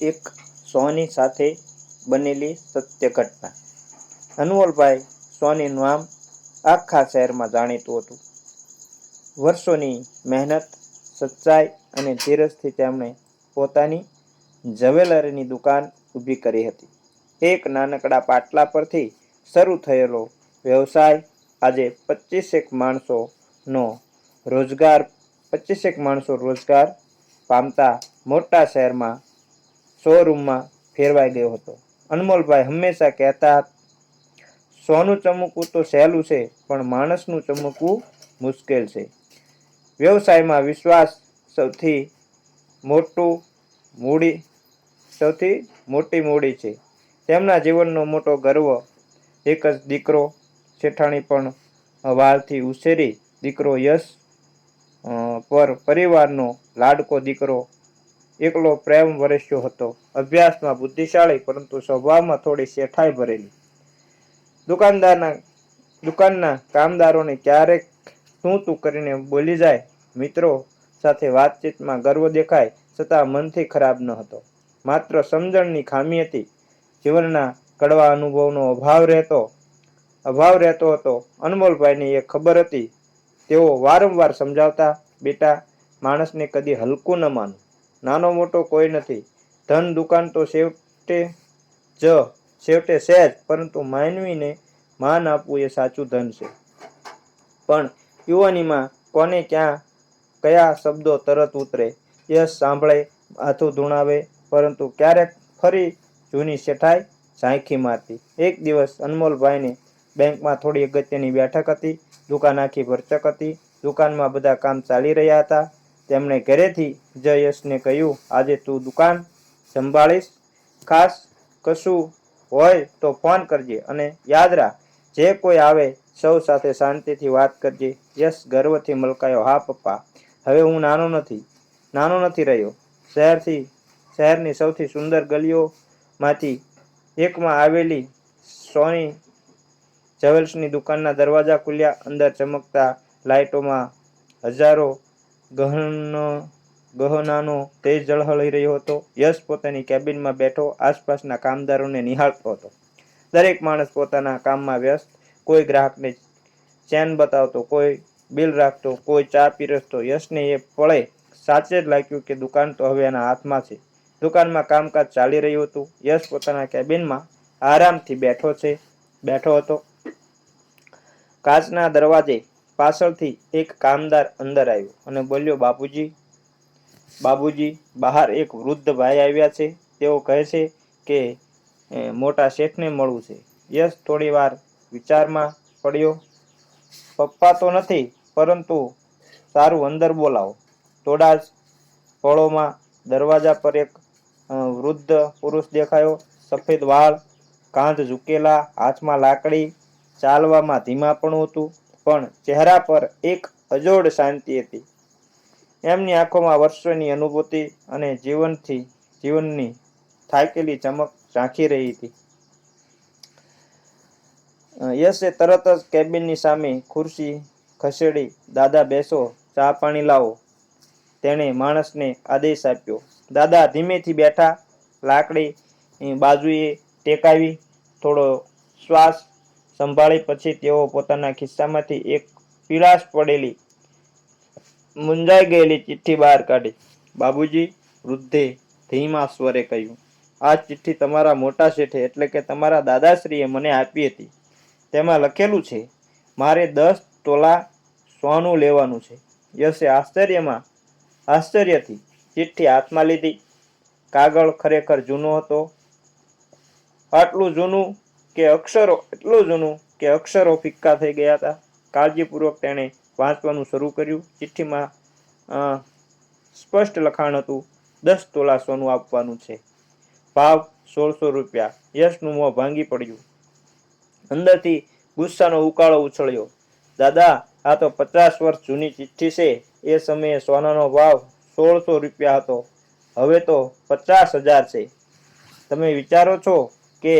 એક સોની સાથે બનેલી સત્ય ઘટના અનમોલભાઈ સોનીનું નામ આખા શહેરમાં જાણીતું હતું. વર્ષોની મહેનત, સચ્ચાઈ અને ધીરજથી તેમણે પોતાની જવેલરીની દુકાન ઊભી કરી હતી. એક નાનકડા પાટલા પરથી શરૂ થયેલો વ્યવસાય આજે પચીસેક માણસોનો રોજગાર પચીસેક માણસો રોજગાર પામતા મોટા શહેરમાં શોરૂમમાં ફેરવાઈ ગયો હતો. અનમોલભાઈ હંમેશા કહેતા સોનું ચમકવું તો સહેલું છે, પણ માણસનું ચમકવું મુશ્કેલ છે. વ્યવસાયમાં વિશ્વાસ સૌથી મોટું મૂડી, સૌથી મોટી મૂડી છે. તેમના જીવનનો મોટો ગર્વ, એક જ દીકરો શેઠાણી પણ વાળથી ઉછેરી દીકરો યશ પર પરિવારનો લાડકો દીકરો એકલો પ્રેમ વરસ્યો હતો. અભ્યાસમાં બુદ્ધિશાળી, પરંતુ સ્વભાવમાં થોડી શેઠાઈ ભરેલી. દુકાનદારના, દુકાનના કામદારોને ક્યારેક શું તું કરીને બોલી જાય, મિત્રો, સાથે વાતચીતમાં ગર્વ દેખાય છતાં મનથી ખરાબ ન હતો. માત્ર સમજણની ખામી હતી. જીવનના કડવા અનુભવનો અભાવ રહેતો અભાવ રહેતો હતો. અનમોલભાઈને એ ખબર હતી. તેઓ વારંવાર સમજાવતા, બેટા, માણસને કદી હલકું ન માનું. નાનો મોટો કોઈ નથી. ધન દુકાન તો છેવટે જ, છેવટે સહેજ પરંતુ માનવીને માન આપવું એ સાચું ધન છે. પણ યુવાનીમાં કોને ક્યાં, કયા શબ્દો તરત ઉતરે? યશ સાંભળે, હાથું ધૂણાવે, પરંતુ ક્યારેક ફરી જૂની શેઠાઈ ઝાંખી મારતી. એક દિવસ અનમોલભાઈને બેંકમાં થોડી અગત્યની બેઠક હતી, દુકાન આખી ભરચક હતી, દુકાનમાં બધા કામ ચાલી રહ્યા હતા. તેમણે ઘરેથી જ યશને કહ્યું, આજે તું દુકાન સંભાળીશ? ખાસ કશું હોય તો ફોન કરજે અને યાદ રાખ, જે કોઈ આવે સૌ સાથે શાંતિથી વાત કરજે. યશ ગર્વથી મલકાયો, હા, પપ્પા. હવે હું નાનો નથી નાનો નથી રહ્યો. શહેરથી, શહેરની સૌથી સુંદર ગલીઓમાંથી એકમાં આવેલી સોની જવેલ્સની દુકાનના દરવાજા ખુલ્યા, અંદર ચમકતા લાઇટોમાં હજારો ગહન ગહનાનો તેજ ઝળહળી રહ્યો હતો. યશ પોતાની કેબિનમાં બેઠો, આસપાસના કામદારોને નિહાળતો હતો. દરેક માણસ પોતાના કામમાં વ્યસ્ત. કોઈ ગ્રાહકને ચેન બતાવતો, કોઈ બિલ રાખતો, કોઈ ચા પીરસતો. યશને એ પળે સાચે જ લાગ્યું કે દુકાન તો હવે એના હાથમાં છે. દુકાનમાં કામકાજ ચાલી રહ્યું હતું. યશ પોતાના કેબિનમાં આરામથી બેઠો છે, બેઠો હતો. કાચના દરવાજે પાછળથી એક કામદાર અંદર આવ્યો અને બોલ્યો, બાપુજી બાબુજી બહાર એક વૃદ્ધ ભાઈ આવ્યા છે. તેઓ કહે છે કે મોટા શેઠને મળવું છે. યશ થોડી વાર વિચારમાં પડ્યો. પપ્પા તો નથી, પરંતુ સારું અંદર બોલાવો. થોડા જ પળોમાં દરવાજા પર એક વૃદ્ધ પુરુષ દેખાયો. સફેદ વાળ, કાંધ ઝૂકેલા, હાથમાં લાકડી, ચાલવામાં ધીમાપણું હતું. પણ ચહેરા પર એક અજોડ શાંતિ હતી. એમની આંખોમાં વર્ષોની અનુભૂતિ અને જીવનથી જીવનની થાકેલી ચમક ઝાંખી રહી હતી. યશે તરત જ કેબિનની સામે ખુરશી ખસેડી, દાદા, બેસો, ચા પાણી લાવો. તેણે માણસને આદેશ આપ્યો. દાદા, ધીમેથી બેઠા લાકડી બાજુએ ટેકાવી, થોડો શ્વાસ સંભાળી પછી તેઓ પોતાના ખિસ્સામાંથી એક પીળાશ પડેલી મુંજાઈ ગયેલી ચિઠ્ઠી બહાર કાઢી. બાબુજી, વૃદ્ધે ધીમા સ્વરે કહ્યું, આ ચિઠ્ઠી તમારા મોટા શેઠે એટલે કે તમારા દાદાશ્રીએ મને આપી હતી. તેમાં લખેલું છે, મારે દસ ટોલા સોનું લેવાનું છે. યશે આશ્ચર્યમાં, આશ્ચર્યથી ચિઠ્ઠી હાથમાં લીધી. કાગળ ખરેખર જૂનો હતો. આટલું જૂનું કે અક્ષરો એટલું જૂનું કે અક્ષરો ફિક્કા થઈ ગયા હતા. કાળજીપૂર્વક તેણે વાંચવાનું શરૂ કર્યું. ચિઠ્ઠીમાં સ્પષ્ટ લખાણ હતું, દસ તોલા સોનું આપવાનું છે. ભાવ સોળસો રૂપિયા. યશનું મોં ભાંગી પડ્યું. અંદરથી ગુસ્સાનો ઉકાળો ઉછળ્યો. દાદા, આ તો પચાસ વર્ષ જૂની ચિઠ્ઠી છે. એ સમયે સોનાનો ભાવ સોળસો રૂપિયા હતો. હવે તો પચાસ હજાર છે. તમે વિચારો છો કે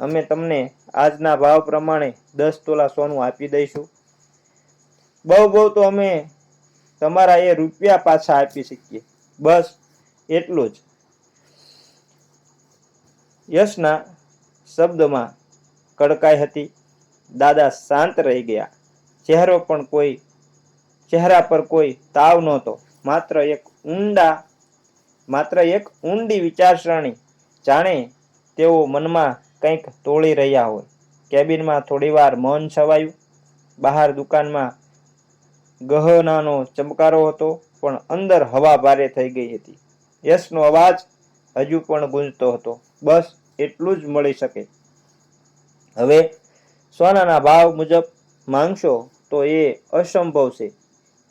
અમે તમને આજના ભાવ પ્રમાણે દસ તોલા સોનું આપી દઈશું. બહુ બહુ તો અમે તમારા એ રૂપિયા પાછા આપી શકીએ. બસ એટલું જ. યશના શબ્દમાં કડકાઈ હતી. દાદા શાંત રહી ગયા. ચહેરો પણ કોઈ, ચહેરા પર કોઈ તાવ નહોતો. માત્ર એક ઊંડા, માત્ર એક ઊંડી વિચારસરણી. જાણે તેઓ મનમાં કંઈક તોળી રહ્યા હોય. કેબિનમાં થોડીવાર મૌન છવાયું. બહાર દુકાનમાં ગહનાનો ચમકારો હતો, પણ અંદર હવા ભારે થઈ ગઈ હતી. યશનો અવાજ હજુ પણ ગુંજતો હતો. બસ એટલું જ મળી શકે. હવે સોનાના ભાવ મુજબ માંગશો તો એ અસંભવ છે.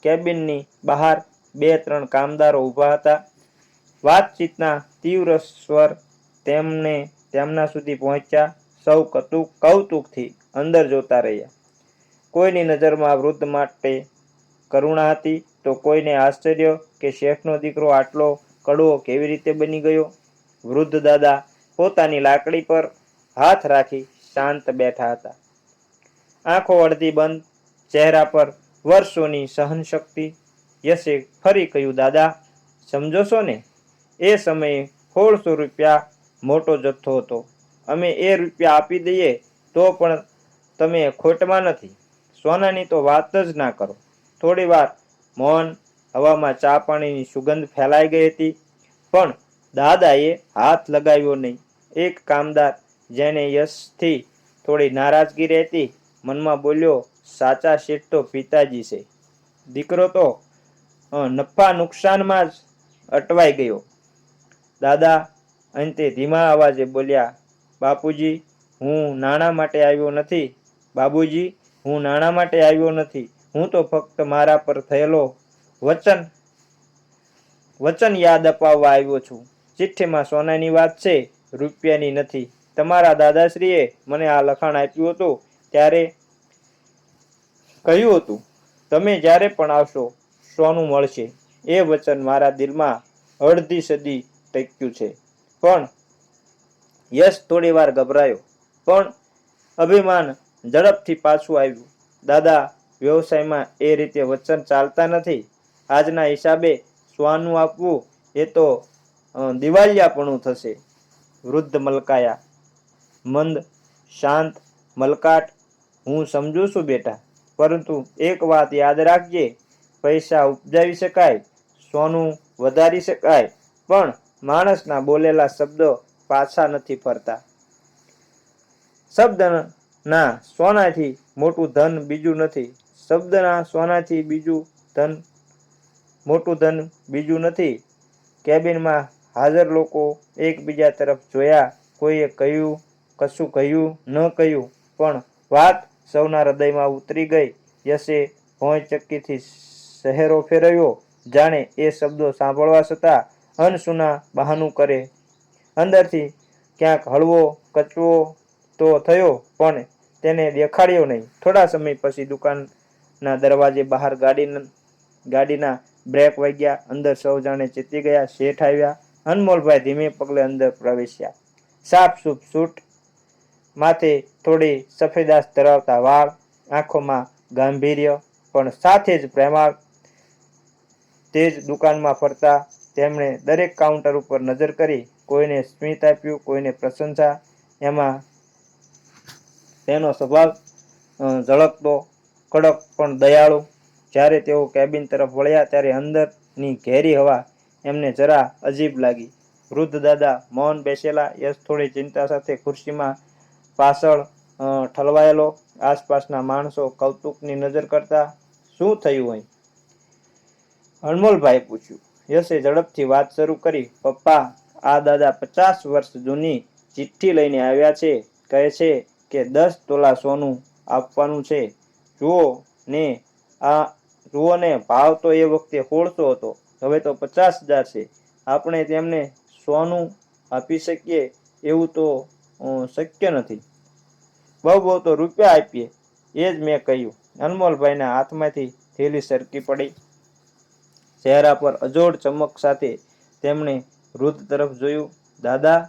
કેબિનની બહાર બે ત્રણ કામદારો ઊભા હતા. વાતચીતના તીવ્ર સ્વર તેમને તેમના સુધી પહોંચ્યા, સૌ કતુક કૌતુકથી અંદર જોતા રહ્યા. કોઈની નજરમાં વૃદ્ધ માટે કરુણા હતી તો કોઈને આશ્ચર્ય કે શેઠનો દીકરો આટલો કડવો કેવી રીતે બની ગયો? વૃદ્ધ દાદા પોતાની લાકડી પર હાથ રાખી શાંત બેઠા હતા. આંખો અડધી બંધ, ચહેરા પર વર્ષોની સહનશક્તિ. યશે ફરી કહ્યું, દાદા સમજો છો ને? એ સમયે સોળસો રૂપિયા મોટો જથ્થો હતો. અમે એ રૂપિયા આપી દઈએ તો પણ તમે ખોટમાં નથી. સોનાની તો વાત જ ના કરો. થોડી વાર મૌન હવામાં ચા પાણીની સુગંધ ફેલાઈ ગઈ હતી. પણ દાદાએ હાથ લગાવ્યો નહીં. એક કામદાર જેને યશથી થોડી નારાજગી રહેતી, મનમાં બોલ્યો, સાચા શેઠ તો પિતાજી છે. દીકરો તો નફા નુકસાનમાં જ અટવાઈ ગયો. દાદા અંતે ધીમા અવાજે બોલ્યા, બાપુજી, હું નાણાં માટે આવ્યો નથી. બાબુજી, હું નાણાં માટે આવ્યો નથી. હું તો ફક્ત મારા પર થયેલો વચન વચન યાદ અપાવવા આવ્યો છું. ચિઠ્ઠીમાં સોનાની વાત છે, રૂપિયાની નથી. તમારા દાદાશ્રીએ મને આ લખાણ આપ્યું હતું ત્યારે કહ્યું હતું, તમે જ્યારે પણ આવશો, સોનું મળશે. એ વચન મારા દિલમાં અડધી સદી ટક્યું છે. પણ યશ થોડી વાર ગભરાયો. પણ અભિમાન ઝડપથી પાછું આવ્યું. દાદા, વ્યવસાયમાં એ રીતે વચન ચાલતા નથી. આજના હિસાબે સ્વાનું આપવું એ તો દિવાળિયાપણું થશે. વૃદ્ધ મલકાયા. મંદ, શાંત, મલકાટ, હું સમજુ છું બેટા. પરંતુ એક વાત યાદ રાખજે, પૈસા ઉપજાવી શકાય, સોનું વધારી શકાય. પણ માણસના બોલેલા શબ્દો પાછા નથી ફરતા. શબ્દના સોનાથી મોટું ધન બીજું નથી. શબ્દના સોનાથી બીજું ધન, મોટું ધન બીજું નથી. કેબિનમાં હાજર લોકો એકબીજા તરફ જોયા, કોઈએ કહ્યું, કશું કહ્યું ન કહ્યું, પણ વાત સૌના હૃદયમાં ઉતરી ગઈ. યશે ભોંય ચક્કીથી શહેરો ફેરવ્યો. જાણે એ શબ્દો સાંભળવા છતાં અનસુના બહાનું કરે. અંદરથી ક્યાંક હળવો કચવો તો થયો, પણ તેને દેખાડ્યો નહીં. થોડા સમય પછી દુકાનના દરવાજે બહાર ગાડી ગાડીના બ્રેક વાગ્યા. અંદર સૌ જાણે ચેતી ગયા. શેઠ આવ્યા. અનમોલભાઈ ધીમે પગલે અંદર પ્રવેશ્યા. સાફ સૂપ સૂટ માથે થોડી સફેદાશ ધરાવતા વાળ, આંખોમાં ગાંભીર્ય, પણ સાથે જ પ્રેમાળ તે જ દુકાનમાં ફરતા તેમણે દરેક કાઉન્ટર ઉપર નજર કરી કોઈને સ્મિત આપ્યું, કોઈને પ્રશંસા. એમાં તેનો સ્વભાવ ઝળકતો, કડક પણ દયાળુ. જ્યારે તેઓ કેબિન તરફ વળ્યા ત્યારે અંદરની ઘેરી હવા એમને જરા અજીબ લાગી. વૃદ્ધ દાદા મૌન બેસેલા, યશ થોડી ચિંતા સાથે ખુરશીમાં પાછળ ઠલવાયેલો. આસપાસના માણસો કૌતુકની નજર કરતા, શું થયું હોય અણમોલભાઈ પૂછ્યું. યશે ઝડપથી વાત શરૂ કરી. પપ્પા, આ દાદા પચાસ વર્ષ જૂની ચિઠ્ઠી લઈને આવ્યા છે. કહે છે કે દસ તોલા સોનું આપવાનું છે. જુઓ ને, આ જુઓ ને, ભાવ તો એ વખતે હોળતો હતો. હવે તો પચાસ હજાર છે. આપણે તેમને સોનું આપી શકીએ એવું તો શક્ય નથી. બહુ બહુ તો રૂપિયા આપીએ. એ જ મેં કહ્યું. અનમોલભાઈના હાથમાંથી થેલી સરકી પડી. ચહેરા પર અજોડ ચમક સાથે તેમણે વૃદ્ધ તરફ જોયું. દાદા,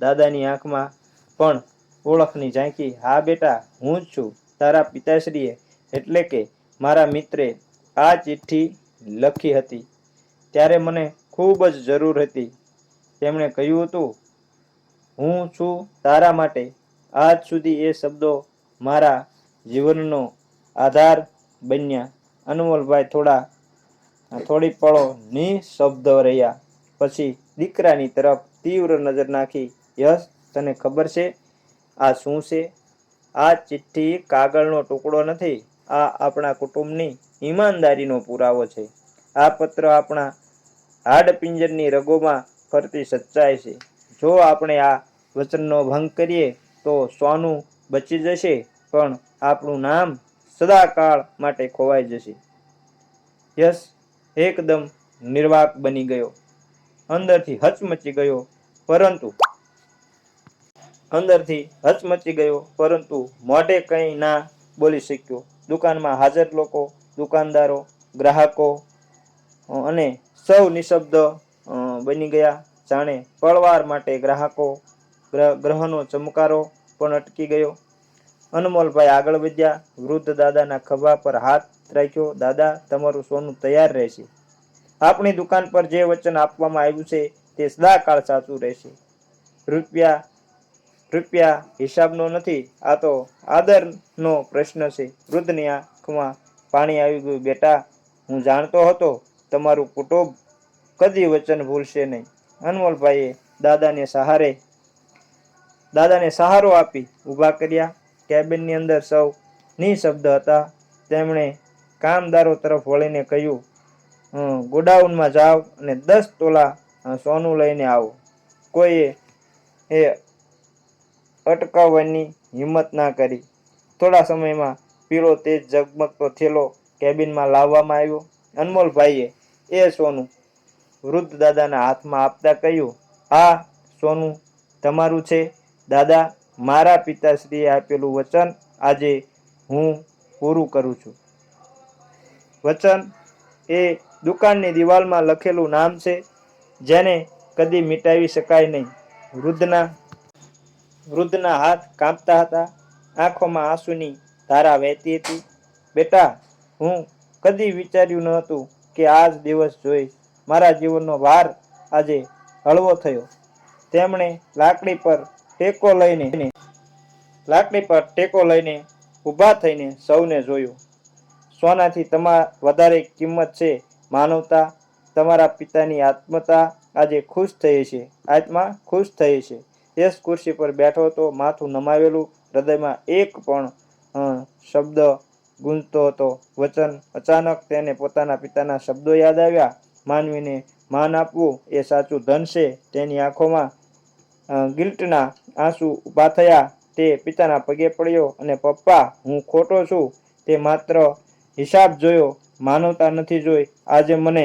દાદાની આંખમાં પણ ઓળખની ઝાંકી હા બેટા, હું જ છું. તારા પિતાશ્રીએ એટલે કે મારા મિત્રે આ ચિઠ્ઠી લખી હતી. ત્યારે મને ખૂબ જ જરૂર હતી. તેમણે કહ્યું હતું, હું છું તારા માટે. આજ સુધી એ શબ્દો મારા જીવનનો આધાર બન્યા. અનમોલભાઈ, થોડા થોડી પળો નિશબ્દ રહ્યા. પછી દીકરાની તરફ તીવ્ર નજર નાખી. યશ, તને ખબર છે? આ શું છે? આ ચિઠ્ઠી કાગળનો ટુકડો નથી. આ આપણા કુટુંબની ઈમાનદારીનો પુરાવો છે. આ પત્ર આપણા હાડપિંજરની રગોમાં ફરતી સચ્ચાઈ છે. જો આપણે આ વચનનો ભંગ કરીએ, તો સોનું બચી જશે, પણ આપણું નામ સદાકાળ માટે ખોવાઈ જશે. યશ એકદમ નિર્વાક બની ગયો. અંદરથી હચમચી ગયો, પરંતુ અંદરથી હચમચી ગયો, પરંતુ મોઢે કંઈ ના બોલી શક્યો. દુકાનમાં હાજર લોકો, દુકાનદારો, ગ્રાહકો અને સૌ નિશબ્દ બની ગયા. જાણે પળવાર માટે ગ્રાહકો ગ્રહ- ગ્રહનો ચમકારો પણ અટકી ગયો. અનમોલભાઈ આગળ વધ્યા. વૃદ્ધ દાદાના ખભા પર હાથ રાખ્યો, દાદા, તમારું સોનું તૈયાર રહેશે. આપણી દુકાન પર જે વચન આપવામાં આવ્યું છે, તે સદાકાળ સાચું રહેશે. રૂપિયા રૂપિયા હિસાબનો નથી, આ તો આદરનો પ્રશ્ન છે. વૃદ્ધની આંખમાં પાણી આવી ગયું. બેટા, હું જાણતો હતો તમારું કુટુંબ કદી વચન ભૂલશે નહીં. અનમોલભાઈએ દાદાને સહારે, દાદાને સહારો આપી ઊભા કર્યા. કેબિનની અંદર સૌ નિશબ્દ હતા. તેમણે કામદારો તરફ વળીને કહ્યું ગોડાઉનમાં જાઓ અને દસ તોલા સોનું લઈને આવો. કોઈએ એ અટકાવવાની હિંમત ના કરી. થોડા સમયમાં પીળો તેજ ઝગમગતો થેલો કેબિનમાં લાવવામાં આવ્યો. અનમોલભાઈએ એ સોનું વૃદ્ધ દાદાના હાથમાં આપતા કહ્યું, આ સોનું તમારું છે. દાદા, મારા પિતાશ્રીએ આપેલું વચન આજે હું પૂરું કરું છું. વચન એ દુકાનની દિવાલમાં લખેલું નામ છે, જેને કદી મિટાવી શકાય નહીં. વૃદ્ધના વૃદ્ધના હાથ કાંપતા હતા. આંખોમાં આંસુની ધારા વહેતી હતી. બેટા, હું કદી વિચાર્યું ન હતું કે આજ દિવસ જોઈ મારા જીવનનો ભાર આજે હળવો થયો. તેમણે લાકડી પર ટેકો લઈને, લાકડી પર ટેકો લઈને ઊભા થઈને સૌને જોયું. સોનાથી તમા, વધારે કિંમત છે માનવતા, તમારા પિતાની આત્મતા આજે ખુશ થઈ છે, આત્મા ખુશ થઈ છે. યશ ખુરશી પર બેઠો હતો માથું નમાવેલું, હૃદયમાં એક પણ શબ્દ ગુંજતો હતો. વચન અચાનક તેને પોતાના પિતાના શબ્દો યાદ આવ્યા. માનવીને માન આપવું એ સાચું ધન છે. તેની આંખોમાં ગિલ્ટના આંસુ ઊભા થયા. તે પિતાના પગે પડ્યો અને, પપ્પા, હું ખોટો છું. તે માત્ર હિસાબ જોયો, માનવતા નથી જોઈ. આજે મને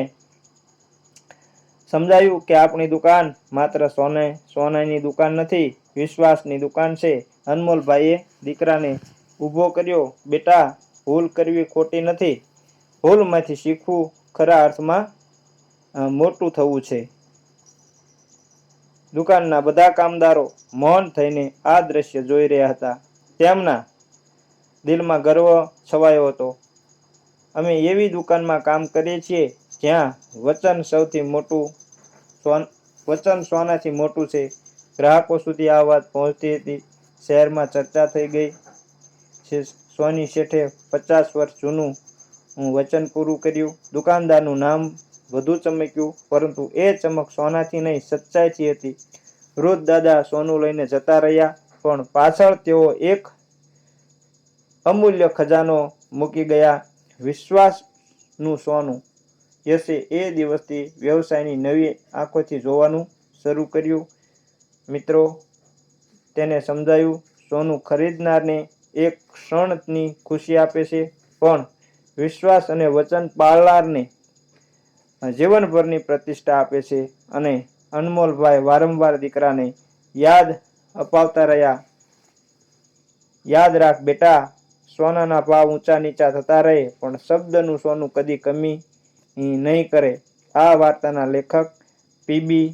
સમજાયું કે આપણી દુકાન માત્ર સોને, સોનાની દુકાન નથી, વિશ્વાસની દુકાન છે. અનમોલભાઈએ દીકરાને ઊભો કર્યો, બેટા, ભૂલ કરવી ખોટી નથી. ભૂલમાંથી શીખવું ખરા અર્થમાં મોટું થવું છે. દુકાનના બધા કામદારો મૌન થઈને આ દ્રશ્ય જોઈ રહ્યા હતા. તેમના દિલમાં ગર્વ છવાયો હતો. અમે એવી દુકાનમાં કામ કરીએ છીએ જ્યાં વચન સૌથી મોટું સોન વચન સોનાથી મોટું છે. ગ્રાહકો સુધી આ વાત પહોંચતી હતી. શહેરમાં ચર્ચા થઈ ગઈ સોની શેઠે પચાસ વર્ષ જૂનું હું વચન પૂરું કર્યું. દુકાનદારનું નામ વધુ ચમક્યું, પરંતુ એ ચમક સોનાથી નહીં, સચ્ચાઈથી હતી. વૃદ્ધ દાદા સોનું લઈને જતા રહ્યા, પણ પાછળ તેઓ એક અમૂલ્ય ખજાનો મૂકી ગયા. વિશ્વાસનું સોનું યશે એ દિવસથી વ્યવસાયની નવી આંખોથી જોવાનું શરૂ કર્યું. મિત્રો, તેને સમજાયું, સોનું ખરીદનારને એક ક્ષણની ખુશી આપે છે, પણ વિશ્વાસ અને વચન પાળનારને જીવનભરની પ્રતિષ્ઠા આપે છે અને અનમોલભાઈ વારંવાર દીકરાને યાદ અપાવતા રહ્યા. યાદ રાખ બેટા સોનાના ભાવ ઊંચા નીચા થતા રહે, પણ શબ્દનું સોનું કદી કમી નહીં કરે. આ વાર્તાના લેખક પીબી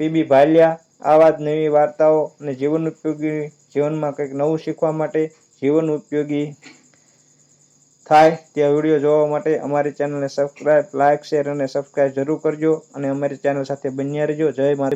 પીબી ભાલિયા આવા જ નવી વાર્તાઓ અને જીવન ઉપયોગી જીવનમાં કંઈક નવું શીખવા માટે જીવન ઉપયોગી થાય તે વીડિયો જોવા માટે અમારી ચેનલને સબસ્ક્રાઈબ લાઇક, શેર અને સબસ્ક્રાઈબ જરૂર કરજો અને અમારી ચેનલ સાથે બન્યા રહેજો. જય મારી